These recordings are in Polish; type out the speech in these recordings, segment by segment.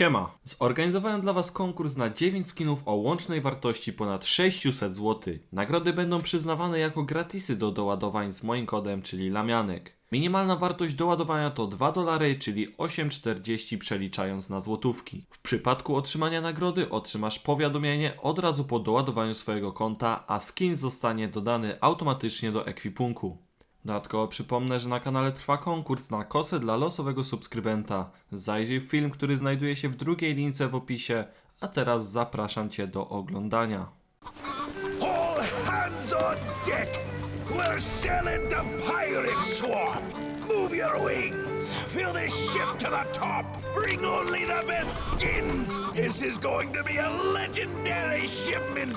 Siema! Zorganizowałem dla Was konkurs na 9 skinów o łącznej wartości ponad 600 zł. Nagrody będą przyznawane jako gratisy do doładowań z moim kodem, czyli Lamianek. Minimalna wartość doładowania to 2 dolary, czyli 8,40 przeliczając na złotówki. W przypadku otrzymania nagrody otrzymasz powiadomienie od razu po doładowaniu swojego konta, a skin zostanie dodany automatycznie do ekwipunku. Dodatkowo przypomnę, że na kanale trwa konkurs na kosę dla losowego subskrybenta. Zajrzyj film, który znajduje się w drugiej lince w opisie, a teraz zapraszam Cię do oglądania. All hands on deck! We're sailing Pirate Swamp! Move your wings! Fill this ship to the top! Bring only the best skins! This is going to be a legendary shipment!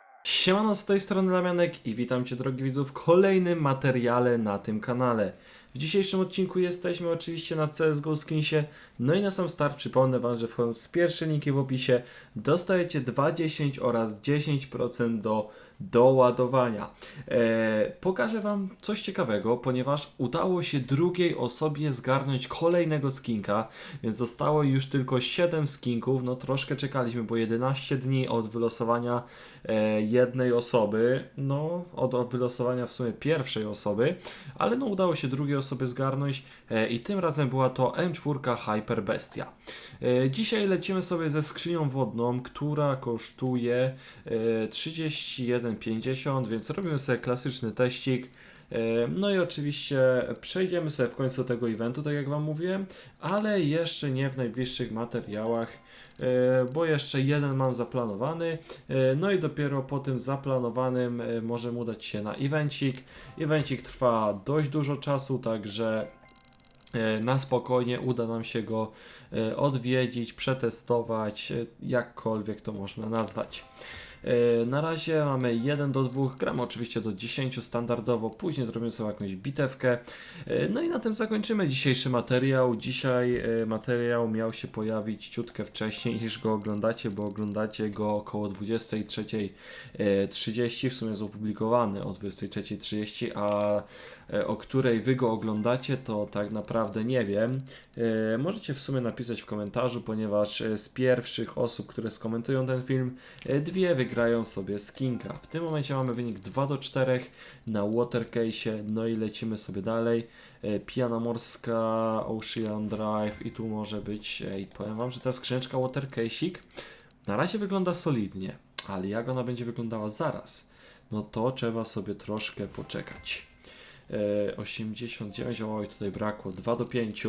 Siemano, z tej strony Lamianek i witam Cię drogi widzów w kolejnym materiale na tym kanale. W dzisiejszym odcinku jesteśmy oczywiście na CSGO Skinsie, no i na sam start przypomnę Wam, że wchodząc z pierwszej linki w opisie dostajecie 2,10 oraz 10% do doładowania. Eee, pokażę Wam coś ciekawego, ponieważ udało się drugiej osobie zgarnąć kolejnego skinka, więc zostało już tylko 7 skinków, no troszkę czekaliśmy, bo 11 dni od wylosowania e, jednej osoby, no od, od wylosowania w sumie pierwszej osoby, ale no udało się drugiej osobie zgarnąć e, i tym razem była to M4 Hyper Bestia. E, dzisiaj lecimy sobie ze skrzynią wodną, która kosztuje e, 31,50, więc robimy sobie klasyczny teścik. E, No i oczywiście przejdziemy sobie w końcu tego eventu, tak jak Wam mówiłem, ale jeszcze nie w najbliższych materiałach, e, bo jeszcze jeden mam zaplanowany. e, No i dopiero po tym zaplanowanym możemy udać się na evencik. Evencik trwa dość dużo czasu, także na spokojnie uda nam się go odwiedzić, przetestować, jakkolwiek to można nazwać. E, Na razie mamy 1 do 2, gramy oczywiście do 10 standardowo, później zrobimy sobie jakąś bitewkę. E, No i na tym zakończymy dzisiejszy materiał. Dzisiaj e, materiał miał się pojawić ciutkę wcześniej niż go oglądacie, bo oglądacie go około 23.30, w sumie jest opublikowany o 23.30, a o której wy go oglądacie, to tak naprawdę nie wiem. Możecie w sumie napisać w komentarzu, ponieważ z pierwszych osób, które skomentują ten film, dwie wygrają sobie skinka. W tym momencie mamy wynik 2 do 4 na Watercase, no i lecimy sobie dalej. E, Pijana Morska, Ocean Drive i tu może być, ej, powiem wam, że ta skrzyneczka Watercase'ik na razie wygląda solidnie, ale jak ona będzie wyglądała zaraz, no to trzeba sobie troszkę poczekać. E, 89, oj tutaj brakło, 2 do 5.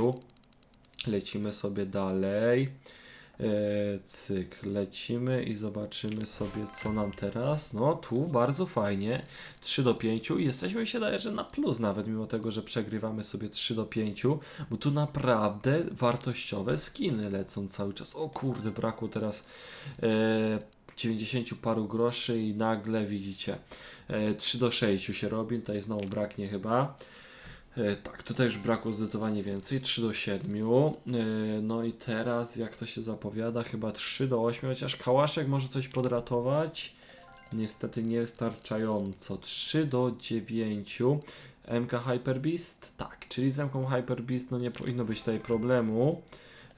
Lecimy sobie dalej. E, cyk, lecimy i zobaczymy sobie co nam teraz. No tu bardzo fajnie. 3 do 5 i jesteśmy się daje, że na plus nawet mimo tego, że przegrywamy sobie 3 do 5, bo tu naprawdę wartościowe skiny lecą cały czas. O kurde, brakło teraz e, 90 paru groszy i nagle widzicie e, 3 do 6 się robi, tutaj znowu braknie chyba. E, Tak, tutaj już brakło zdecydowanie więcej, 3 do 7. E, No i teraz, jak to się zapowiada, chyba 3 do 8, chociaż Kałaszek może coś podratować. Niestety niewystarczająco. 3 do 9. MK Hyper Beast? Tak, czyli z MK Hyper Beast no nie powinno być tutaj problemu.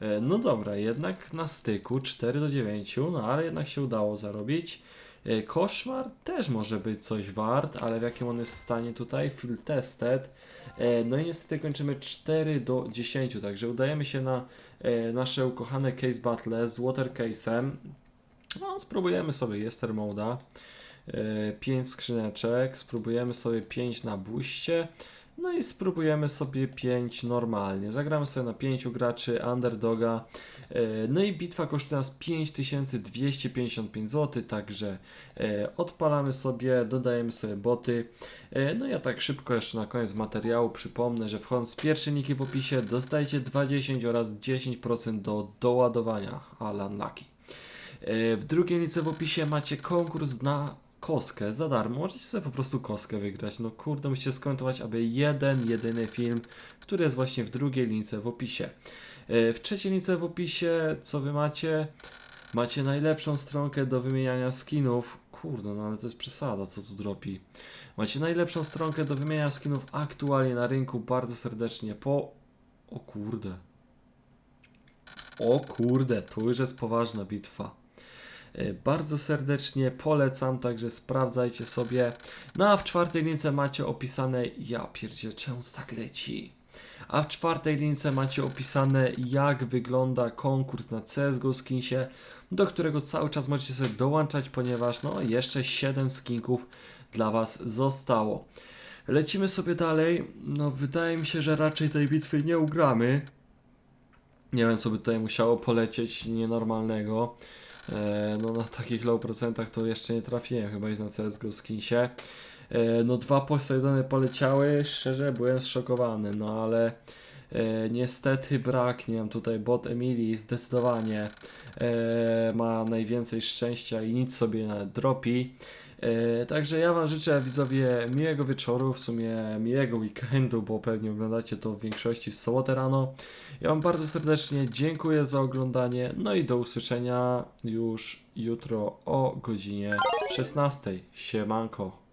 E, No dobra, jednak na styku 4 do 9, no ale jednak się udało zarobić. E, Koszmar też może być coś wart, ale w jakim on jest stanie tutaj? Field tested. E, No i niestety kończymy 4 do 10, także udajemy się na e, nasze ukochane case battle z water case'em. No, spróbujemy sobie Jester Moda. 5 skrzyneczek, spróbujemy sobie 5 na buście. No i spróbujemy sobie 5 normalnie. Zagramy sobie na 5 graczy underdoga. E, No i bitwa kosztuje nas 5255 zł, także e, odpalamy sobie, dodajemy sobie boty. E, No ja tak szybko jeszcze na koniec materiału przypomnę, że wchodząc z pierwszej linki w opisie dostajecie 20 oraz 10% do doładowania Alan Lucky. W drugiej lince w opisie macie konkurs na koskę za darmo. Możecie sobie po prostu koskę wygrać. No kurde, musicie skomentować, aby jeden, jedyny film, który jest właśnie w drugiej lince w opisie. E, W trzeciej lince w opisie, co wy macie? Macie najlepszą stronkę do wymieniania skinów. Kurde, no ale to jest przesada, co tu dropi. Macie najlepszą stronkę do wymieniania skinów aktualnie na rynku. Bardzo serdecznie po... O kurde. O kurde, tu już jest poważna bitwa. E, Bardzo serdecznie polecam, także sprawdzajcie sobie. No a w czwartej lince macie opisane, ja pierdzie, czemu to tak leci? A w czwartej lince macie opisane, jak wygląda konkurs na CSGO Skinsie, do którego cały czas możecie sobie dołączać, ponieważ no jeszcze 7 skinków dla Was zostało. Lecimy sobie dalej. No wydaje mi się, że raczej tej bitwy nie ugramy. Nie wiem, co by tutaj musiało polecieć nienormalnego. E, no na takich low procentach to jeszcze nie trafiłem chyba jest na CSGO Skinsie. E, no dwa Poseidony poleciały, szczerze byłem zszokowany, no ale e, niestety braknie nam tutaj bot Emilii zdecydowanie e, ma najwięcej szczęścia i nic sobie nawet dropi. E, także ja Wam życzę widzowie miłego wieczoru, w sumie miłego weekendu, bo pewnie oglądacie to w większości w sobotę rano. Ja Wam bardzo serdecznie dziękuję za oglądanie, no i do usłyszenia już jutro o godzinie 16. Siemanko.